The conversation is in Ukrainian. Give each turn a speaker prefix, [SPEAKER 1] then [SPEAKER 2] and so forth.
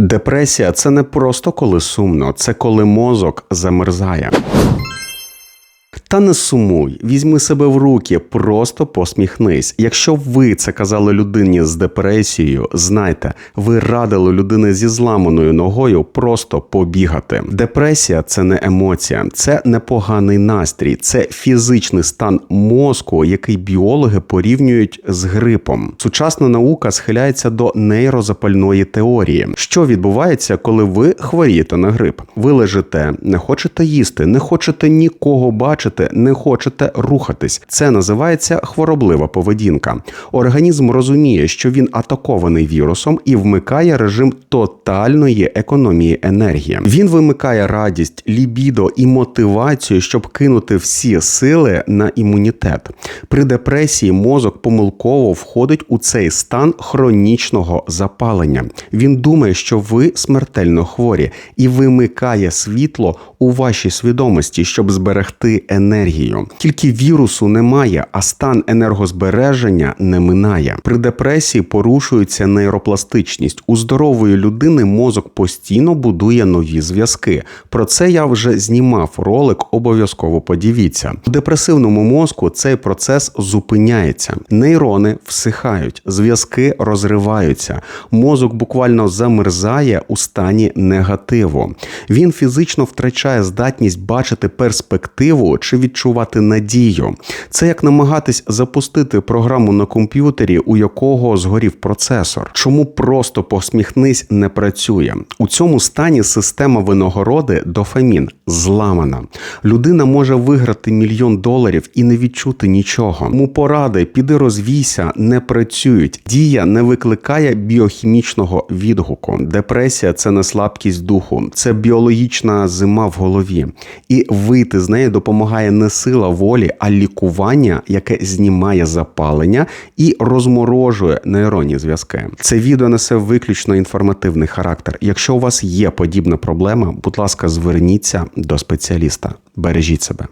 [SPEAKER 1] Депресія це не просто коли сумно, це коли мозок замерзає. Та не сумуй, візьми себе в руки, просто посміхнись. Якщо ви це казали людині з депресією, знайте, ви радили людини зі зламаною ногою просто побігати. Депресія це не емоція, це не поганий настрій, це фізичний стан мозку, який біологи порівнюють з грипом. Сучасна наука схиляється до нейрозапальної теорії. Що відбувається, коли ви хворієте на грип? Ви лежите, не хочете їсти, не хочете нікого бачити, не хочете рухатись. Це називається хвороблива поведінка. Організм розуміє, що він атакований вірусом і вмикає режим тотальної економії енергії. Він вимикає радість, лібідо і мотивацію, щоб кинути всі сили на імунітет. При депресії мозок помилково входить у цей стан хронічного запалення. Він думає, що ви смертельно хворі, і вимикає світло у вашій свідомості, щоб зберегти енергію. Тільки вірусу немає, а стан енергозбереження не минає. При депресії порушується нейропластичність. У здорової людини мозок постійно будує нові зв'язки. Про це я вже знімав ролик. Обов'язково подивіться. У депресивному мозку цей процес зупиняється. Нейрони всихають, зв'язки розриваються. Мозок буквально замерзає у стані негативу. Він фізично втрачає здатність бачити перспективу чи відчувати надію. Це як намагатись запустити програму на комп'ютері, у якого згорів процесор. Чому просто посміхнись не працює? У цьому стані система винагороди дофамін зламана. Людина може виграти мільйон доларів і не відчути нічого. Тому поради, піди розвійся, не працюють. Дія не викликає біохімічного відгуку. Депресія це не слабкість духу, це біологічна зима в голові. І вийти з неї не сила волі, а лікування, яке знімає запалення і розморожує нейронні зв'язки. Це відео несе виключно інформативний характер. Якщо у вас є подібна проблема, будь ласка, зверніться до спеціаліста. Бережіть себе.